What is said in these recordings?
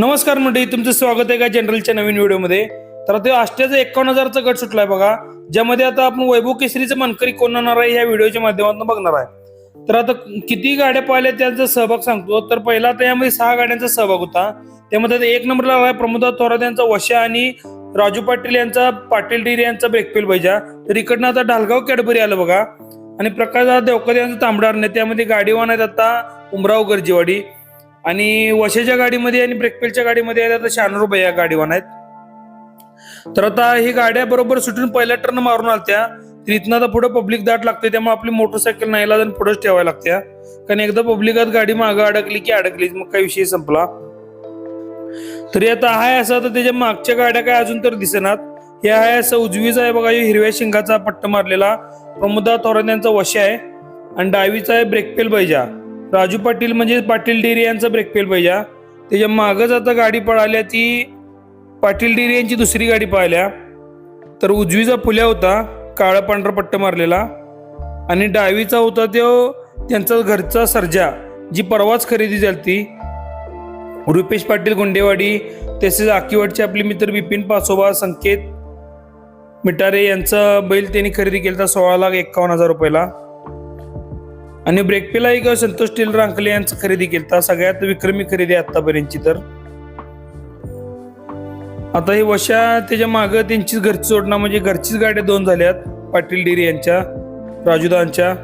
नमस्कार मंडळी तुमचं स्वागत आहे का जनरलच्या नवीन व्हिडिओमध्ये? तर ते आष्ट्याचा एकावन्न हजारचा गट सुटलाय बघा ज्यामध्ये आता आपण वैभव केसरीचं मानकरी कोण होणार आहे या व्हिडिओच्या माध्यमातून बघणार आहे. तर आता किती गाड्या पाहिल्या त्यांचा सहभाग सांगतो. तर पहिला आता यामध्ये सहा गाड्यांचा सहभाग होता. त्यामध्ये आता एक नंबरला आला प्रमोदा थोरात यांचा वशा आणि राजू पाटील यांचा पाटील डिरे यांचा ब्रेकफेल पाहिजे तर इकडनं आता ढालगाव कॅडबरी आलं बघा. आणि प्रकाश देवकर यांचा तांबडार नाही त्यामध्ये गाडीवान आहेत आता उमराव गर्जीवाडी. आणि वशेच्या गाडीमध्ये आणि ब्रेकपेलच्या गाडीमध्ये आहेत आता शहाण्णव रुपये या गाडीवान आहेत. तर आता ही गाड्या बरोबर सुटून पहिल्या टर्न मारून आलत्या. तर इथनं आता पुढे पब्लिक दाट लागते त्यामुळे आपली मोटरसायकल नाही लागून पुढेच ठेवायला लागत्या. कारण एकदा पब्लिकात गाडी मागं अडकली की अडकली मग काही विषय संपला. तरी आता हाय असं तर त्याच्या मागच्या गाड्या काय अजून तर दिसेनात. हे आहे असं उजवीचा आहे बघा हिरव्या शिंगाचा पट्ट मारलेला. प्रमोदा थोरात यांचा वशा आहे. आणि डावीचा आहे ब्रेकपेल बैजा. राजू पाटील म्हणजे पाटील डेरे यांचा ब्रेकपेल बैजा त्याच्या मागच आता गाडी पळाल्या ती पाटील डेरे यांची दुसरी गाडी पळाल्या. तर उजवीचा फुल्या होता काळा पांढरा पट्ट मारलेला. आणि डावीचा होता तो त्यांचा घरचा सर्जा जी परवाच खरेदी झाली ती रुपेश पाटील गुंडेवाडी तसेच आकीवाडचे आपले मित्र बिपिन पासोबा संकेत मिटारे यांचा बैल त्यांनी खरेदी केला सोळा लाख एक्कावन्न हजार रुपयाला. आणि ब्रेकपेला एक संतोष टेलर अंकले यांचं खरेदी केलता सगळ्यात विक्रमी खरेदी आतापर्यंतची तर. आता ही वशा त्याच्या मागं त्यांचीच घरची जोडणं म्हणजे घरचीच गाड्या दोन झाल्यात. पाटील डेरी यांच्या राजूदांच्या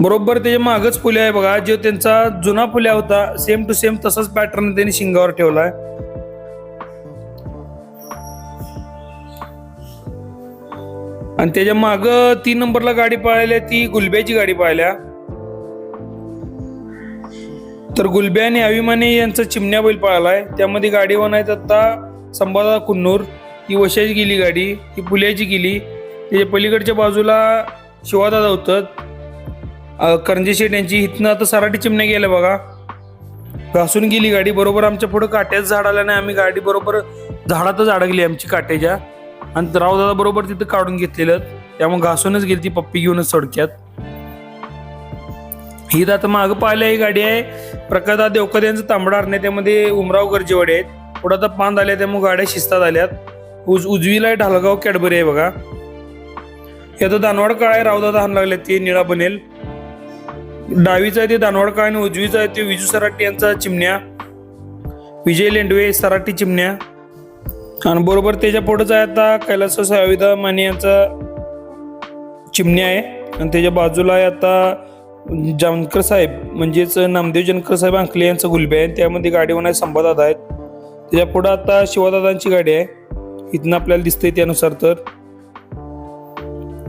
बरोबर त्याच्या मागच पुल्या आहे बघा. जो त्यांचा जुना फुल्या होता सेम टू सेम तसाच पॅटर्न त्यांनी शिंगावर ठेवलाय. आणि त्याच्या माग तीन नंबरला गाडी पाळल्या ती गुलब्याची गाडी पाळल्या. तर गुलब्या आणि अभिमानी यांचा चिमण्या बैल पाळलाय. त्यामध्ये गाडी बनायचं आता संभादा कुन्नूर ही वशाची गेली गाडी ही पुल्याची गेली. त्याच्या पलीकडच्या बाजूला शिवादादा होतं. करंजी शेठ यांची इथनं आता सराठी चिमण्या गेल्या बघा. घासून गेली गाडी बरोबर आमच्या पुढे काट्याचं झाड आल्याने आम्ही गाडी बरोबर झाडातच अडकली आमची काट्याच्या. आणि रावदादा बरोबर तिथं काढून घेतलेलं. त्यामुळे घासूनच गेली ती पप्पी घेऊनच सडक्यात. ही तर आता मागं पाहिलं ही गाडी आहे. प्रकाशदा देवकर यांचं तांबडा नाही त्यामध्ये उमराव गरजेवाडे आहेत. पुढं आता पान आल्या त्यामुळे गाड्या शिस्तात आल्यात. उज उजवीला आहे ढालगाव कॅडबरी आहे बघा. हे तर दानवाड काळ आहे रावदादा हान लागले ते निळा बनेल. डावीचं आहे ते दानवाड काळ आणि उजवीचा आहे ते विजू सराटी यांचा चिमण्या. विजय लेंडवे सराटी चिमण्या. आणि बरोबर त्याच्या पुढेच आहे आता कैलास साविदा माने यांचा चिमणी आहे. आणि त्याच्या बाजूला आहे आता जानकर साहेब म्हणजेच नामदेव जानकर साहेब अंकले यांचं गुलबे आहे. त्यामध्ये गाडीवर आहे संभादादा आहेत. त्याच्या पुढं आता शिवादादांची गाडी आहे. इथनं आपल्याला दिसतंय त्यानुसार तर.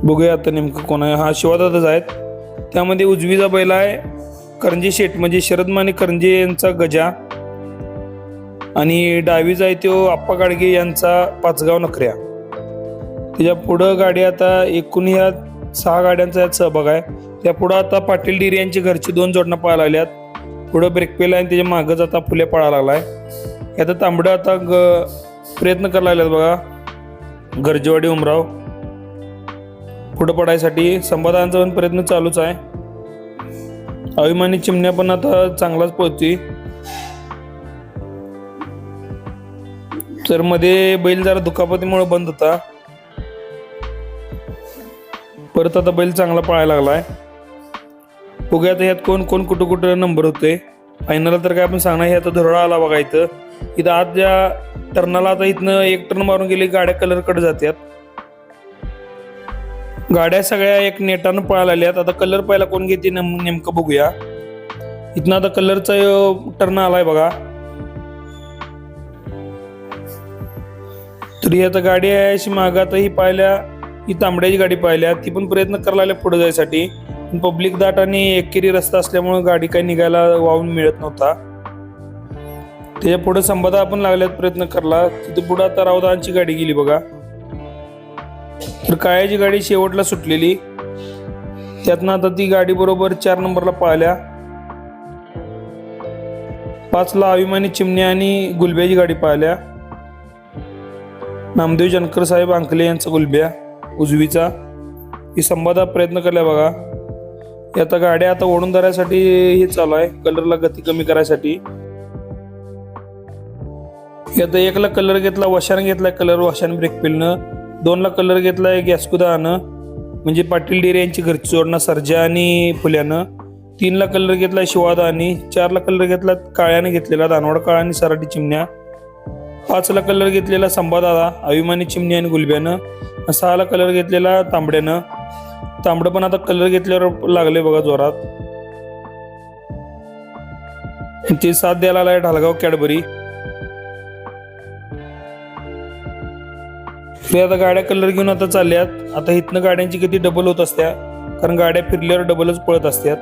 बघूया आता नेमकं कोण आहे. हा शिवादादाच आहेत. त्यामध्ये उजवीचा बैल आहे. करंजी शेठ म्हणजे शरद माने करंजे यांचा गजा. आणि डावीज आहे तो आप्पा गाडगे यांचा पाचगाव नखऱ्या. त्याच्या पुढं गाडी आता एकूण ह्या सहा गाड्यांचा यात सहभाग आहे. त्या पुढं आता पाटील डिरी यांची घरची दोन जोडणं पाहायला लागल्यात. पुढं ब्रेकपेला आणि त्याच्या मागंच आता फुले पळायला लागला हे आता तांबडं आता ग प्रयत्न करायला लागल्यात बघा. गरजेवाडी उमराव. पुढं पडायसाठी संवादांचा पण प्रयत्न चालूच आहे. अभिमानी चिमण्या पण आता चांगलाच पळतोय तर मध्ये बैल जरा दुखापतीमुळे बंद होता. परत आता बैल चांगला पळायला लागलाय. बघूया आता ह्यात कोण कोण कुठं कुठं नंबर होते फायनलला तर काय आपण सांगणार हे आता धुरळा आला बघा इथं. इथं आज ज्या टर्नाला आता इथनं एक टर्न मारून गेली गाड्या कलरकडे जातात गाड्या सगळ्या एक नेटानं पळायला आल्यात आता कलर पहिला कोण घेते नेम- नेमकं बघूया. इथनं आता कलरचा टर्न आलाय बघा. तरी आता गाडी आहे अशी मागातही पाहिल्या ही तांबड्याची गाडी पाहिल्या ती पण प्रयत्न करायला लागल्या पुढे जायसाठी. पब्लिक दाट आणि एकेरी रस्ता असल्यामुळे गाडी काही निघायला वाहून मिळत नव्हता. त्याच्या पुढे संबादा आपण लागल्यात प्रयत्न करला तिथे पुढे आता रावदांची गाडी गेली बघा. तर कायाची गाडी शेवटला सुटलेली. त्यातनं आता ती गाडी बरोबर चार नंबरला पाहिल्या. पाचला अभिमानी चिमण्या आणि गुलब्याची गाडी पाहिल्या. नामदेव जनकर साहेब अंकले यांचा गुलब्या उजवीचा. ही संवादा प्रयत्न केला बघा. हे आता गाड्या आता ओढून धरायसाठी हे चालू आहे कलरला गती कमी करायसाठी. आता एकला कलर घेतला वशान घेतलाय कलर वशान ब्रेक पिलनं दोनला कलर घेतलाय गॅसकुदानं म्हणजे पाटील डेरे यांची घरची जोडणं सर्जा आणि फुल्यानं. तीनला कलर घेतलाय आणि चारला कलर घेतला काळ्याने घेतलेला दानवड काळा आणि सराटी चिमण्या. पाचला कलर घेतलेला संभादादा अभिमानी चिमणी आणि गुलब्यानं. सहाला कलर घेतलेला तांबड्यानं. तांबडं पण आता कलर घेतल्यावर लागले बघा जोरात. ते साथ द्यायला आलाय ढालगाव कॅडबरी. ते आता गाड्या कलर घेऊन आता चालल्यात. आता इथनं गाड्यांची किती डबल होत असत्या? कारण गाड्या फिरल्यावर डबलच पळत असतात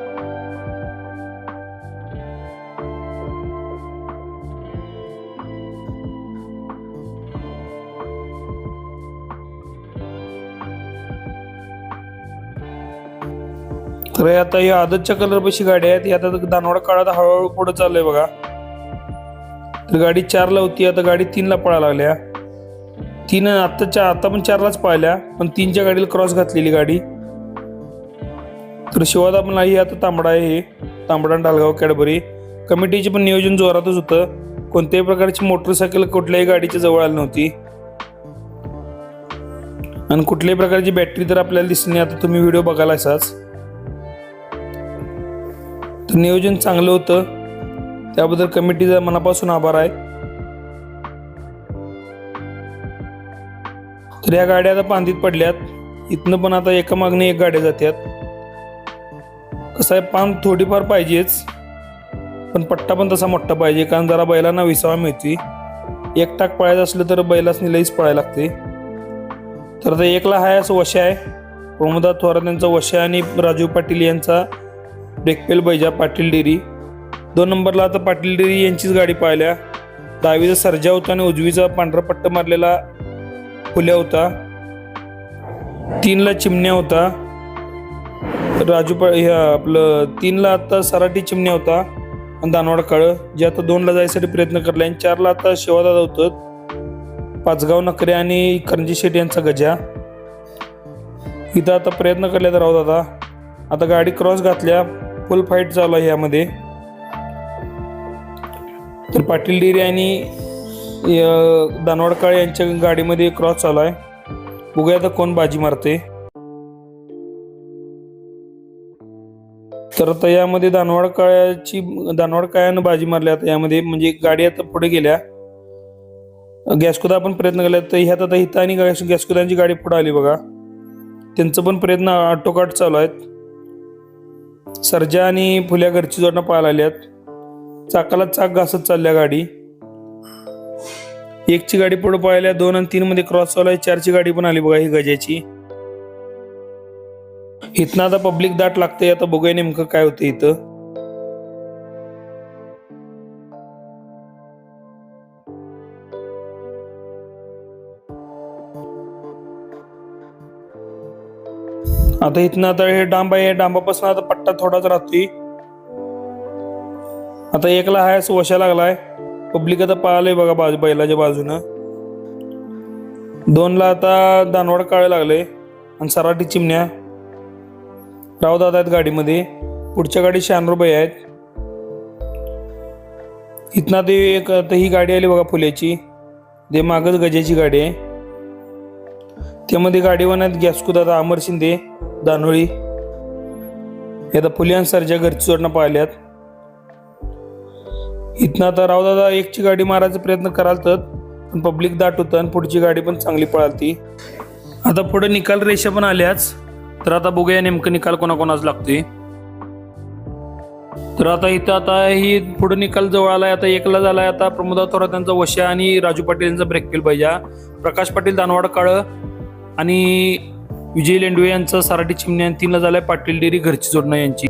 तर हे आता या आदतच्या कलर पशी गाडी आहेत ती आता दानवाडा काळात हळूहळू पुढे चाललंय बघा. तर गाडी चारला होती आता गाडी तीनला पळा लागल्या. तीन आत्ताच्या आता पण चारलाच पाहिल्या पण तीनच्या गाडीला क्रॉस घातलेली गाडी. तर शिवादा पण नाही आता तांबडा आहे हे. तांबडा आणि ढालगाव कॅडबरी. कमिटीचे पण नियोजन जोरातच होतं. कोणत्याही प्रकारची मोटरसायकल कुठल्याही गाडीच्या जवळ आली नव्हती. आणि कुठल्याही प्रकारची बॅटरी तर आपल्याला दिसली नाही आता तुम्ही व्हिडिओ बघायला असाच. तर नियोजन चांगलं होतं. त्याबद्दल कमिटीचा मनापासून आभार आहे. तर या गाड्या आता पांदीत पडल्यात. इथनं पण आता एका मागणी एक गाड्या जात्यात. कसं आहे पान थोडीफार पाहिजेच. पण पट्टा पण तसा मोठा पाहिजे कारण जरा बैलांना विसावा मिळते एक टाक पळायचं असलं तर बैलासनी लईच पळायला लागते. तर आता एकला हाय असं वशा आहे. प्रमोदा थोरात यांचा वशा आणि राजू पाटील यांचा ब्रेकपेल बैजा पाटील डेरी. दोन नंबरला आता पाटील डेरी यांचीच गाडी पाहिल्या. दहावीचा सर्जा होता आणि उजवीचा पांढरा पट्ट मारलेला फुल्या होता. तीनला चिमण्या होता. राजू पा ह्या आपलं तीनला आता सराटी चिमण्या होता. आणि दानवाड काळं जे आता दोनला जायसाठी प्रयत्न करला आणि चारला आता शिवादादा होतं. पाचगाव नकरे आणि करंजी शेट यांचा गजा. इथं आता प्रयत्न करले तर राहू दादा. आता गाडी क्रॉस घातल्या. फुल फाईट चालू आहे यामध्ये. तर पाटील डेरी आणि दानवाड काळे यांच्या गाडीमध्ये क्रॉस चालू आहे. बघूया आता कोण बाजी मारते. तर आता यामध्ये दानवाड काळ्याची दानवाड काळ्यानं बाजी मारली. आता यामध्ये म्हणजे गाडी आता पुढे गेल्या. गॅसकुदा आपण प्रयत्न केला तर ह्यात आता हिता आणि गॅस गॅसकुदांची गाडी पुढे आली बघा. त्यांचं पण प्रयत्न आटोकाट चालू आहेत. सरजा आणि फुल्या घरची जोडणं पाहायला आल्यात. चाकाला चाक घासत चालल्या गाडी. एकची गाडी पुढे पाहिल्या दोन आणि तीन मध्ये क्रॉस चालू आहे चारची गाडी पण आली बघा ही गजाची इथनं आता पब्लिक दाट लागते आता बघूया नेमकं काय होतं इथं. आता इथनं आता हे डांब आहे डांबापासून आता पट्टा थोडाच राहतोय. आता एकला हाय असं वशा लागलाय. पब्लिक आता पाहिलंय बघा बाजू बैलाच्या बाजूनं. दोनला आता दानवड काळे लागले आणि सराठी चिमण्या. राव दादा आहेत गाडीमध्ये. पुढच्या गाडी शहाण्णव आहेत. इथनं ते एक आता ही गाडी आली बघा फुल्याची. ते मागच गजाची गाडी आहे. त्यामध्ये गाडीवानात गॅसकू आता अमर शिंदे. दानोळी. आता फुले सरच्या घरची जोडणं पाहिल्यात. इथनं आता रावदादा एकची गाडी मारायचा प्रयत्न कराल तर पण पब्लिक दाट होतं आणि पुढची गाडी पण चांगली पळालती. आता पुढे निकाल रेषा पण आल्याच तर आता बघूया नेमकं निकाल कोणाकोणाच लागतोय. तर आता इथं आता ही पुढे निकाल जवळ आलाय आता एकला झालाय आता प्रमोदा थोरात यांचा वशा आणि राजू पाटील यांचा ब्रेकफेल पाहिजे प्रकाश पाटील दानवाड काळ आणि विजय लेंडवे यांचा सराटी चिमण्या तीनला झालाय पाटील डेरी घरची जोडणं यांची.